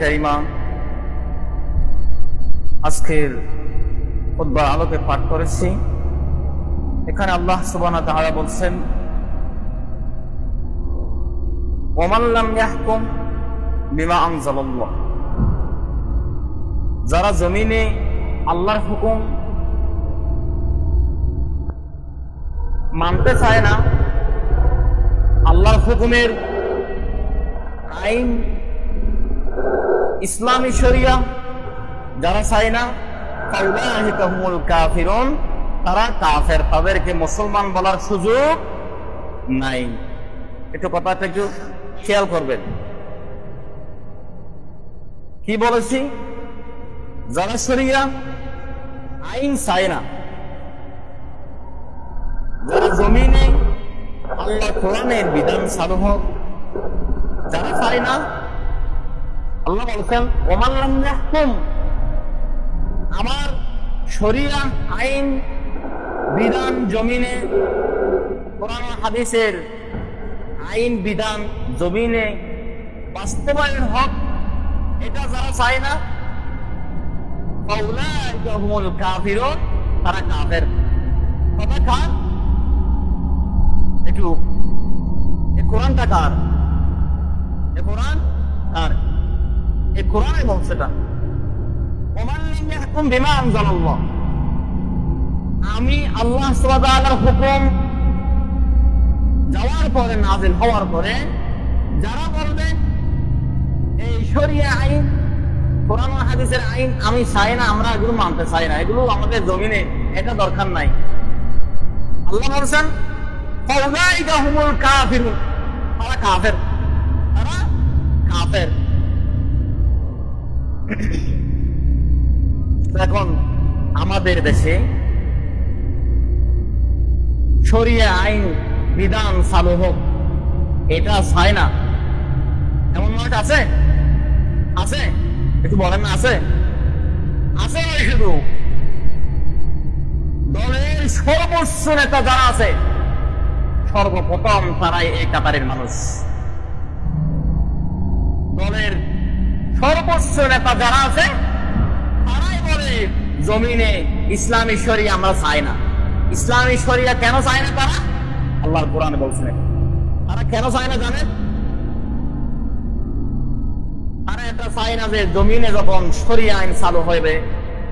কারিমা আজকের আলোকে পাঠ করেছি। এখানে আল্লাহ ওয়া তাআলা বলছেন, ওমান লাম ইয়াহকুম বিমা যারা জমিনে আল্লাহর হুকুম মানতে চায় না, আল্লাহর হুকুমের আইন ইসলামী শরিয়া, যারা চায় না তারা কাফের তাদেরকে মুসলমান বলার সুযোগ নাই। একটু একটু খেয়াল করবেন। কি বলেছি? যারা আইন চায় না যারা জমিনে আল্লাহ কোরআনের বিধান হোক, যারা চায় না আল্লাহ বলছেন, ওমান লাম আমার শরিয়া, আইন, বিধান জমিনে, কোরআন হাদিসের আইন, বিধান জমিনে বাস্তবায়ন হক, এটা যারা চায় না তারা কাফের। কথা কার? একটু কোরআনটা কার? কোরআন কার? এই কোরআনে বলছে আমি আল্লাহ হুকুম যাওয়ার পরে নাজিল হওয়ার পরে, যারা বলবে, এই শরিয়া আইন, কোরআন হাদিসের আইন আমি চাই না, আমরা এগুলো মানতে চাই না, এগুলো আমাদের জমিনে, এটা দরকার নাই। আল্লাহ বলছেন কাফিরুন। তারা কাফের। তারা কাফের। এখন আমাদের দেশে শরিয়া আইন বিধান চালু হোক, এটা চায় না। এমন মানুষ আছে? আছে? একটু বলেন না, আছে? আছে নয় শুধু। দলের সর্বোচ্চ নেতা যারা আছে, সর্বপ্রথম তারাই এই কাতারের মানুষ। দলের সর্বোচ্চ নেতা যারা আছে, তারাই বলে জমিনে ইসলামী শরিয়া আমরা চাই না। ইসলামী শরিয়া কেন চায় না তারা? আল্লাহর কোরআনে বলছেন তারা কেন চায় না জানেন? তারা এটা চায় না যে জমিনে যখন শরিয়া আইন চালু হবে,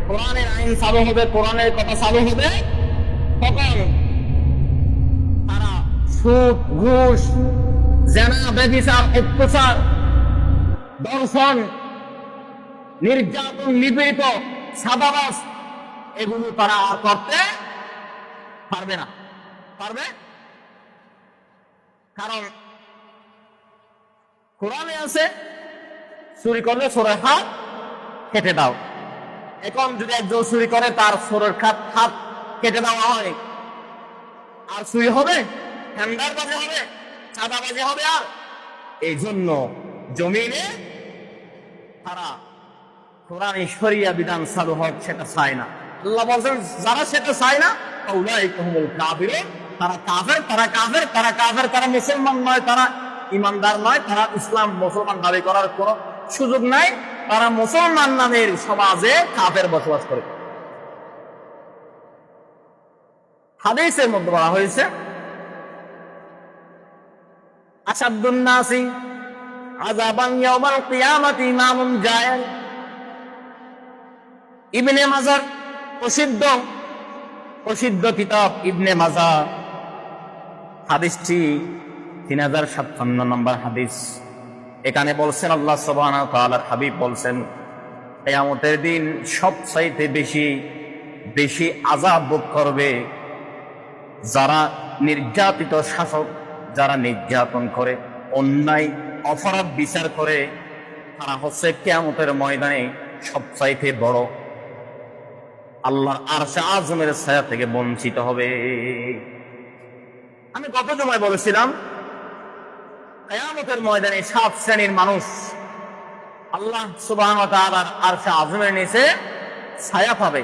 কোরআনের আইন চালু হবে, কোরআনের কথা চালু হবে, তখন তারা সুদ, ঘুষ, জেনা ব্যবিচার অত্যাচার, দর্শন নির্যাতন, নিপীড়িত সাদাবাস এগুলো তারা আর করতে পারবে না। পারবে? কারণ কোরআনে আছে, চুরি করলে সোরের হাত কেটে দাও। এখন যদি একজন চুরি করে, তার সোরের খাত হাত কেটে দেওয়া হয়, আর চুরি হবে ঠান্ডার বাজে হবে, চাঁদাবাজি হবে আর। এই জন্য জমিনে তারা কোরআন শরিয়া বিধান চালু হোক সেটা চায় না। আল্লাহ বলছেন, যারা সেটা চায় না ফাউলাইকা হুমুল কাফিরুন। তারা কাফের তারা কাফের তারা কাফের, তারা মুসলমান নয়, তারা ইমানদার নয়, তারা ইসলাম মুসলমান দাবি করার কোনো সুযোগ নাই। তারা মুসলমান নামের সমাজে কাফের বসবাস করে। হাদিসের মধ্যে বলা হয়েছে আসাদুন্নাসি আযাবান ইয়াউমাল কিয়ামাতি ইমামুন জায়েল ইবনে মাজার প্রসিদ্ধ প্রসিদ্ধ কিতাব ইবনে মাজার। হাদিসটি তিন হাজার সাতান্ন নম্বর হাদিস। এখানে বলছেন আল্লাহ ওয়া হাবিব বলছেন, কিয়ামতের দিন সবচাইতে বেশি বেশি আযাব ভোগ করবে যারা নির্যাতিত শাসক, যারা নির্যাতন করে, অন্যায়, অপরাধ বিচার করে। তারা হচ্ছে কেয়ামতের ময়দানে সবচাইতে বড় আল্লাহর আরশে আজমের ছায়া থেকে বঞ্চিত হবে। আমি গত জমায় বলেছিলাম, কেয়ামতের ময়দানে সাত শ্রেণির মানুষ আল্লাহ সুবাহ আরশে আজমের নিচে ছায়া পাবে।